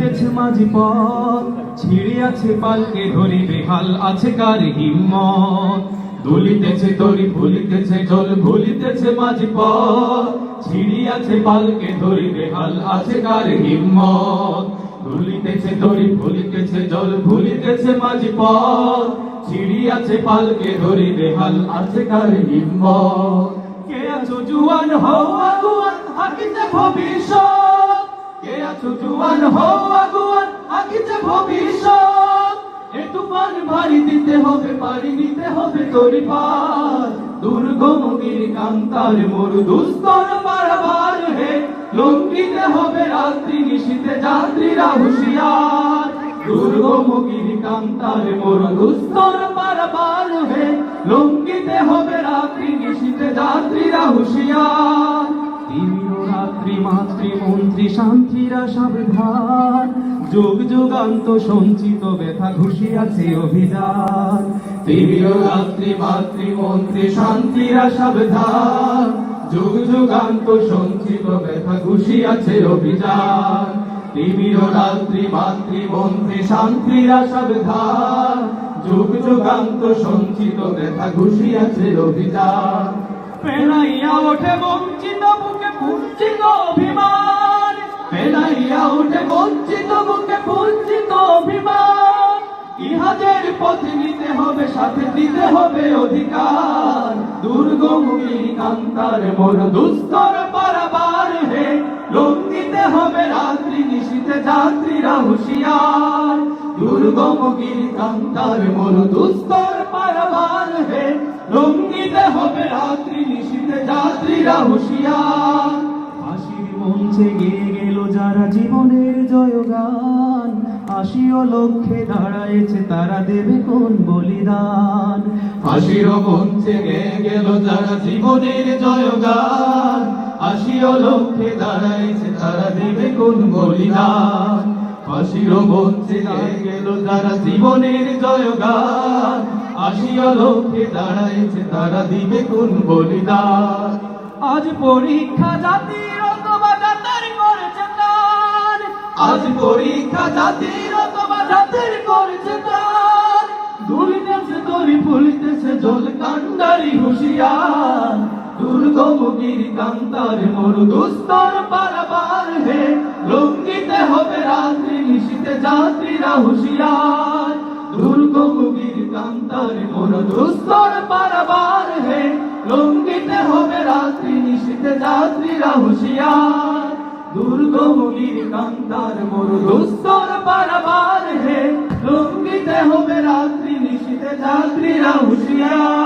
দুলিতেছে মাঝি পথ ছিঁড়ে আছে পালকে ধরি বেহাল, আছে কার হিম্মত? দুলিতেছে তরি, ভুলিতেছে জল, ভুলিতেছে মাঝি পথ ছিঁড়ি আছে পালকে ধরি বেহাল, আছে কার হিম্মত? দুলিতেছে তরি, ভুলিতেছে জল, ভুলিতেছে মাঝি পথ ছিঁড়ি আছে পালকে ধরি বেহাল, আছে কার হিম্মত? কে আছো জুয়ান হও, আগুয়ান আকিতে ভবিষ্যৎ? কে আছো জুয়ান হও ভারী দিতে হবে, পারি নিতে হবে তোরি পার। দুর্গম গির কান্তার মোর দুস্তর পারাবার হে। লঙ্কিতে হবে রাত্রি, নিশীতে যাত্রীরা হুঁশিয়ার। দুর্গম গির কান্তার মোর দুস্তর পারাবার হে। লঙ্কিতে হবে রাত্রি, নিশীতে যাত্রীরা হুঁশিয়ার। তীব্র রাত্রি মাতৃমন্ত্রী শান্তিরা সাবধান। যুগ যুগান্ত সঞ্চিত ব্যথা ঘুষিয়াছে অভিযান। তীব্র রাত্রি মাতৃমন্ত্রী শান্তিরা সাবধান। যুগ যুগান্ত সঞ্চিত ব্যথা ঘুষিয়াছে অভিযান। তীব্র রাত্রি মাতৃমন্ত্রী সাবধান। যুগ যুগান্ত সঞ্চিত ব্যথা ঘুষিয়াছে অভিযান। পেনাইয়া ওঠে বঞ্চিত বুকে পুঞ্চিত অভিমান। পেনাইয়া বঞ্চিত নিতে হবে, সাথে দিতে হবে অধিকার। দুর্গমুখী কান্তার মোর দুস্তর পারাবার হে। লঙ্গিতে হবে রাত্রি নিশীতে যাত্রীরা হুঁশিয়ার। দুর্গমুখী কান্তার মোর দুস্তর পারাবার হে। লঙ্গিতে হবে রাত্রি নিশীতে যাত্রীরা হুঁশিয়ার। হাসির মঞ্চে গেয়ে গেল যারা জীবনের জয়গান। হাসিও লক্ষ্যে দাঁড়াইছে তারা দেবে কোন বলিদান? মঞ্চে গেয়ে গেল যারা জীবনের জয়গান। হাসিও লক্ষ্যে দাঁড়াইছে তারা দেবে কোন বলিদান? মঞ্চে গেয়ে গেল যারা জীবনের জয়গান। আসিয়া লক্ষ্যে দাঁড়াইছে তারা দিবে কোন বলিদান? আজ পরীক্ষা জাতির অথবা জাতের করেছে আজ পরীক্ষা জাতির জাতের করেছে তার তরি ফুলিতেছে জল, কান্ডারি হুঁশিয়ার। দুর্গমগির কান্তার মোর দুস্তর পারাবার হে। লঙ্গিতে হবে রাত্রি, নিশীতে যাত্রীরা হুঁশিয়ার। দুর্গমগির কান্তার মোর দুস্তর পারাবার হে। লঙ্গিতে হবে রাত্রি, নিশীতে যাত্রীরা হুঁশিয়ার। দুর্গমগির কান্তার মোর দুস্তর পারাবার ছাত্রীরা হুশিয়ার।